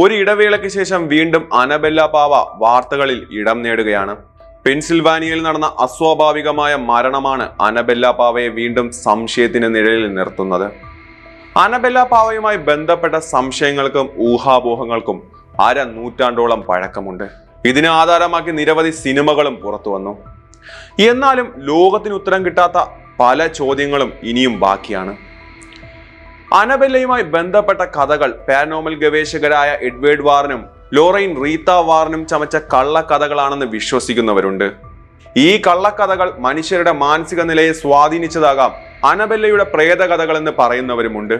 ഒരു ഇടവേളയ്ക്ക് ശേഷം വീണ്ടും അനബെല്ല പാവ വാർത്തകളിൽ ഇടം നേടുകയാണ്. പെൻസിൽവാനിയയിൽ നടന്ന അസ്വാഭാവികമായ മരണമാണ് അനബെല്ല പാവയെ വീണ്ടും സംശയത്തിന് നിഴലിൽ നിർത്തുന്നത്. അനബെല്ല പാവയുമായി ബന്ധപ്പെട്ട സംശയങ്ങൾക്കും ഊഹാപോഹങ്ങൾക്കും അര നൂറ്റാണ്ടോളം പഴക്കമുണ്ട്. ഇതിനെ ആധാരമാക്കി നിരവധി സിനിമകളും പുറത്തു വന്നു. എന്നാലും ലോകത്തിന് ഉത്തരം കിട്ടാത്ത പല ചോദ്യങ്ങളും ഇനിയും ബാക്കിയാണ്. അനബെല്ലയുമായി ബന്ധപ്പെട്ട കഥകൾ പാനോമൽ ഗവേഷകരായ എഡ്വേർഡ് വാറിനും ലോറൈൻ റീത്ത വാറിനും ചമച്ച കള്ളക്കഥകളാണെന്ന് വിശ്വസിക്കുന്നവരുണ്ട്. ഈ കള്ളക്കഥകൾ മനുഷ്യരുടെ മാനസിക നിലയെ സ്വാധീനിച്ചതാകാം അനബെല്ലയുടെ പ്രേതകഥകൾ എന്ന് പറയുന്നവരുമുണ്ട്.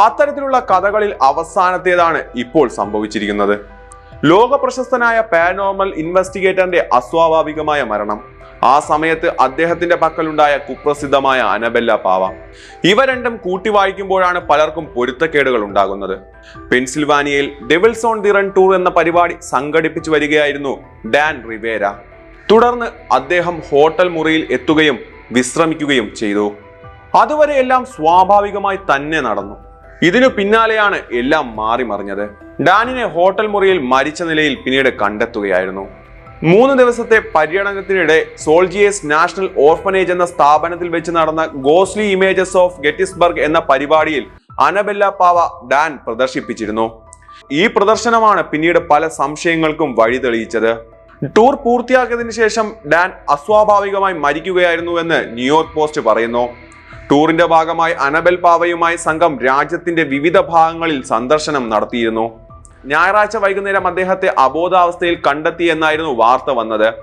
അത്തരത്തിലുള്ള കഥകളിൽ അവസാനത്തേതാണ് ഇപ്പോൾ സംഭവിച്ചിരിക്കുന്നത്. ലോക പ്രശസ്തനായ പാനോമൽ ഇൻവെസ്റ്റിഗേറ്ററിന്റെ അസ്വാഭാവികമായ മരണം. ആ സമയത്ത് അദ്ദേഹത്തിന്റെ പക്കലുണ്ടായ കുപ്രസിദ്ധമായ അനബെല്ല പാവ. ഇവ രണ്ടും കൂട്ടി വായിക്കുമ്പോഴാണ് പലർക്കും പൊരുത്തക്കേടുകൾ ഉണ്ടാകുന്നത്. പെൻസിൽവാനിയയിൽ devil's on the run tour എന്ന പരിപാടി സംഘടിപ്പിച്ചു വരികയായിരുന്നു ഡാൻ റിവേര. തുടർന്ന് അദ്ദേഹം ഹോട്ടൽ മുറിയിൽ എത്തുകയും വിശ്രമിക്കുകയും ചെയ്തു. അതുവരെ എല്ലാം സ്വാഭാവികമായി തന്നെ നടന്നു. ഇതിനു പിന്നാലെയാണ് എല്ലാം മാറി മറിഞ്ഞത് ഡാനിനെ ഹോട്ടൽ മുറിയിൽ മരിച്ച നിലയിൽ പിന്നീട് കണ്ടെത്തുകയായിരുന്നു. മൂന്ന് ദിവസത്തെ പര്യടനത്തിനിടെ സോൾജിയേഴ്സ് നാഷണൽ ഓർഫനേജ് എന്ന സ്ഥാപനത്തിൽ വെച്ച് നടന്ന ഗോസ്ലി ഇമേജസ് ഓഫ് ഗെറ്റിസ്ബർഗ് എന്ന പരിപാടിയിൽ അനബെല്ല പാവ ഡാൻ പ്രദർശിപ്പിച്ചിരുന്നു. ഈ പ്രദർശനമാണ് പിന്നീട് പല സംശയങ്ങൾക്കും വഴി തെളിയിച്ചത്. ടൂർ പൂർത്തിയാക്കിയതിനു ശേഷം ഡാൻ അസ്വാഭാവികമായി മരിക്കുകയായിരുന്നു എന്ന് ന്യൂയോർക്ക് പോസ്റ്റ് പറയുന്നു. ടൂറിന്റെ ഭാഗമായി അനബൽ പാവയുമായി സംഘം രാജ്യത്തിന്റെ വിവിധ ഭാഗങ്ങളിൽ സന്ദർശനം നടത്തിയിരുന്നു. ഞായറാഴ്ച വൈകുന്നേരം അദ്ദേഹത്തെ അബോധാവസ്ഥയിൽ കണ്ടെത്തി എന്നായിരുന്നു വാർത്ത വന്നത്.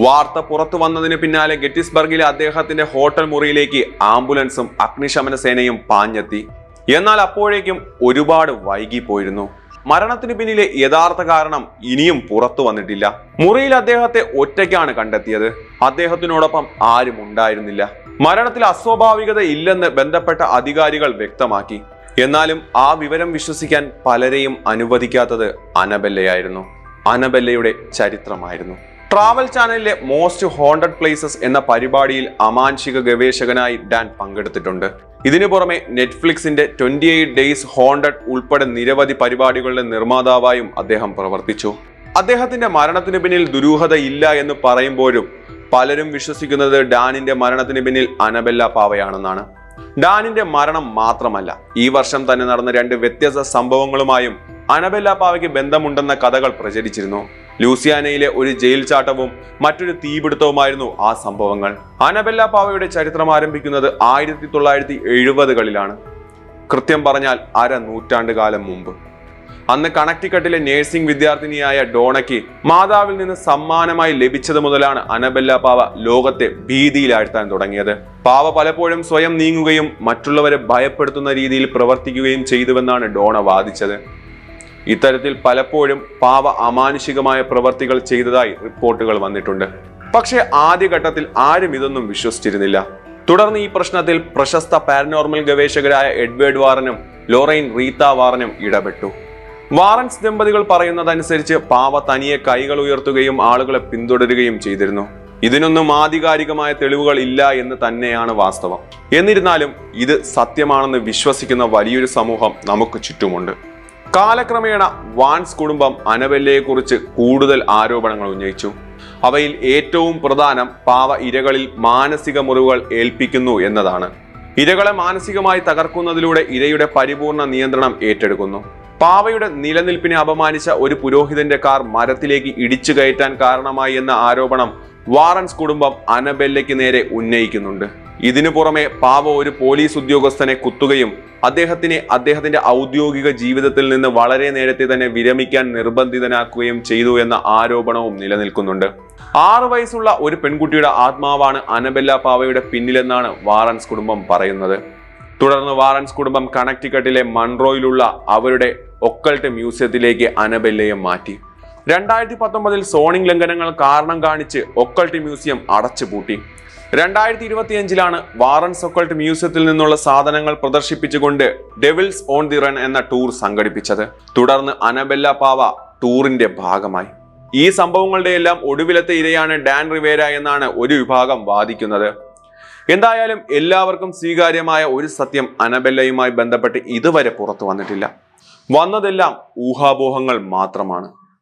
വാർത്ത പുറത്തു വന്നതിന് പിന്നാലെ ഗെറ്റിസ്ബർഗിലെ അദ്ദേഹത്തിന്റെ ഹോട്ടൽ മുറിയിലേക്ക് ആംബുലൻസും അഗ്നിശമന സേനയും പാഞ്ഞെത്തി. എന്നാൽ അപ്പോഴേക്കും ഒരുപാട് വൈകിപ്പോയിരുന്നു. മരണത്തിന് പിന്നിലെ യഥാർത്ഥ കാരണം ഇനിയും പുറത്തു വന്നിട്ടില്ല. മുറിയിൽ അദ്ദേഹത്തെ ഒറ്റയ്ക്കാണ് കണ്ടെത്തിയത്. അദ്ദേഹത്തിനോടൊപ്പം ആരും ഉണ്ടായിരുന്നില്ല. മരണത്തിൽ അസ്വാഭാവികത ഇല്ലെന്ന് ബന്ധപ്പെട്ട അധികാരികൾ വ്യക്തമാക്കി. എന്നാലും ആ വിവരം വിശ്വസിക്കാൻ പലരെയും അനുവദിക്കാത്തത് അനബെല്ലയായിരുന്നു. അനബെല്ലയുടെ ചരിത്രമായിരുന്നു. ട്രാവൽ ചാനലിലെ മോസ്റ്റ് ഹോണ്ടഡ് പ്ലേസസ് എന്ന പരിപാടിയിൽ അമാൻഷിക ഗവേഷകനായി ഡാൻ പങ്കെടുത്തിട്ടുണ്ട്. ഇതിനു പുറമെ നെറ്റ്ഫ്ലിക്സിന്റെ ട്വന്റി എയ്റ്റ് ഡേയ്സ് ഹോണ്ടഡ് ഉൾപ്പെടെ നിരവധി പരിപാടികളുടെ നിർമ്മാതാവായും അദ്ദേഹം പ്രവർത്തിച്ചു. അദ്ദേഹത്തിന്റെ മരണത്തിന് പിന്നിൽ ദുരൂഹത ഇല്ല എന്ന് പറയുമ്പോഴും പലരും വിശ്വസിക്കുന്നത് ഡാനിന്റെ മരണത്തിന് പിന്നിൽ അനബെല്ല പാവയാണെന്നാണ്. ഡാനിന്റെ മരണം മാത്രമല്ല ഈ വർഷം തന്നെ നടന്ന രണ്ട് വ്യത്യസ്ത സംഭവങ്ങളുമായും അനബെല്ല പാവയ്ക്ക് ബന്ധമുണ്ടെന്ന കഥകൾ പ്രചരിച്ചിരുന്നു. ലൂസിയാനയിലെ ഒരു ജയിൽ ചാട്ടവും മറ്റൊരു തീപിടുത്തവുമായിരുന്നു ആ സംഭവങ്ങൾ. അനബെല്ല പാവയുടെ ചരിത്രം ആരംഭിക്കുന്നത് ആയിരത്തി തൊള്ളായിരത്തി എഴുപതുകളിലാണ്. കൃത്യം പറഞ്ഞാൽ അര നൂറ്റാണ്ട് കാലം മുമ്പ്. അന്ന് കണക്ടിക്കട്ടിലെ നഴ്സിംഗ് വിദ്യാർത്ഥിനിയായ ഡോണയ്ക്ക് മാതാവിൽ നിന്ന് സമ്മാനമായി ലഭിച്ചത് മുതലാണ് അനബെല്ല പാവ ലോകത്തെ ഭീതിയിലാഴ്ത്താൻ തുടങ്ങിയത്. പാവ പലപ്പോഴും സ്വയം നീങ്ങുകയും മറ്റുള്ളവരെ ഭയപ്പെടുത്തുന്ന രീതിയിൽ പ്രവർത്തിക്കുകയും ചെയ്തുവെന്നാണ് ഡോണ വാദിച്ചത്. ഇത്തരത്തിൽ പലപ്പോഴും പാവ അമാനുഷികമായ പ്രവർത്തികൾ ചെയ്തതായി റിപ്പോർട്ടുകൾ വന്നിട്ടുണ്ട്. പക്ഷേ ആദ്യഘട്ടത്തിൽ ആരും ഇതൊന്നും വിശ്വസിച്ചിരുന്നില്ല. തുടർന്ന് ഈ പ്രശ്നത്തിൽ പ്രശസ്ത പാരനോർമൽ ഗവേഷകരായ എഡ്വേർഡ് വാറനും ലോറൈൻ റീത്ത വാറനും ഇടപെട്ടു. വാറൻസ് ദമ്പതികൾ പറയുന്നതനുസരിച്ച് പാവ തനിയെ കൈകൾ ഉയർത്തുകയും ആളുകളെ പിന്തുടരുകയും ചെയ്തിരുന്നു. ഇതിനൊന്നും ആധികാരികമായ തെളിവുകൾ ഇല്ല എന്ന് തന്നെയാണ് വാസ്തവം. എന്നിരുന്നാലും ഇത് സത്യമാണെന്ന് വിശ്വസിക്കുന്ന വലിയൊരു സമൂഹം നമുക്ക് ചുറ്റുമുണ്ട്. കാലക്രമേണ വാൻസ് കുടുംബം അനബെല്ലയെക്കുറിച്ച് കൂടുതൽ ആരോപണങ്ങൾ ഉന്നയിച്ചു. അവയിൽ ഏറ്റവും പ്രധാനം പാവ ഇരകളിൽ മാനസിക മുറിവുകൾ ഏൽപ്പിക്കുന്നു എന്നതാണ്. ഇരകളെ മാനസികമായി തകർക്കുന്നതിലൂടെ ഇരയുടെ പരിപൂർണ നിയന്ത്രണം ഏറ്റെടുക്കുന്നു. പാവയുടെ നിലനിൽപ്പിനെ അപമാനിച്ച ഒരു പുരോഹിതന്റെ കാർ മരത്തിലേക്ക് ഇടിച്ചു കയറ്റാൻ കാരണമായി എന്ന ആരോപണം വാറൻസ് കുടുംബം അനബെല്ലയ്ക്ക് നേരെ ഉന്നയിക്കുന്നുണ്ട്. ഇതിനു പുറമെ പാവ ഒരു പോലീസ് ഉദ്യോഗസ്ഥനെ കുത്തുകയും അദ്ദേഹത്തിനെ അദ്ദേഹത്തിന്റെ ഔദ്യോഗിക ജീവിതത്തിൽ നിന്ന് വളരെ നേരത്തെ തന്നെ വിരമിക്കാൻ നിർബന്ധിതനാക്കുകയും ചെയ്തു എന്ന ആരോപണവും നിലനിൽക്കുന്നുണ്ട്. ആറു വയസ്സുള്ള ഒരു പെൺകുട്ടിയുടെ ആത്മാവാണ് അനബെല്ല പാവയുടെ പിന്നിലെന്നാണ് വാറൻസ് കുടുംബം പറയുന്നത്. തുടർന്ന് വാറൻസ് കുടുംബം കണക്ടിക്കട്ടിലെ മൺറോയിലുള്ള അവരുടെ ഒക്കൾട്ട് മ്യൂസിയത്തിലേക്ക് അനബെല്ലയെ മാറ്റി. രണ്ടായിരത്തി പത്തൊമ്പതിൽ സോണിംഗ് ലംഘനങ്ങൾ കാരണം കാണിച്ച് ഒക്കൾട്ട് മ്യൂസിയം അടച്ചുപൂട്ടി. രണ്ടായിരത്തി ഇരുപത്തിയഞ്ചിലാണ് വാറൻസ് ഒക്കൾട്ട് മ്യൂസിയത്തിൽ നിന്നുള്ള സാധനങ്ങൾ പ്രദർശിപ്പിച്ചുകൊണ്ട് ഡെവിൾസ് ഓൺ ദി റൺ എന്ന ടൂർ സംഘടിപ്പിച്ചത്. തുടർന്ന് അനബെല്ല പാവ ടൂറിന്റെ ഭാഗമായി. ഈ സംഭവങ്ങളുടെയെല്ലാം ഒടുവിലത്തെ ഇരയാണ് ഡാൻ റിവേര എന്നാണ് ഒരു വിഭാഗം വാദിക്കുന്നത്. എന്തായാലും എല്ലാവർക്കും സ്വീകാര്യമായ ഒരു സത്യം അനബെല്ലയുമായി ബന്ധപ്പെട്ട് ഇതുവരെ പുറത്തു വന്നിട്ടില്ല. വന്നതെല്ലാം ഊഹാപോഹങ്ങൾ മാത്രമാണ്.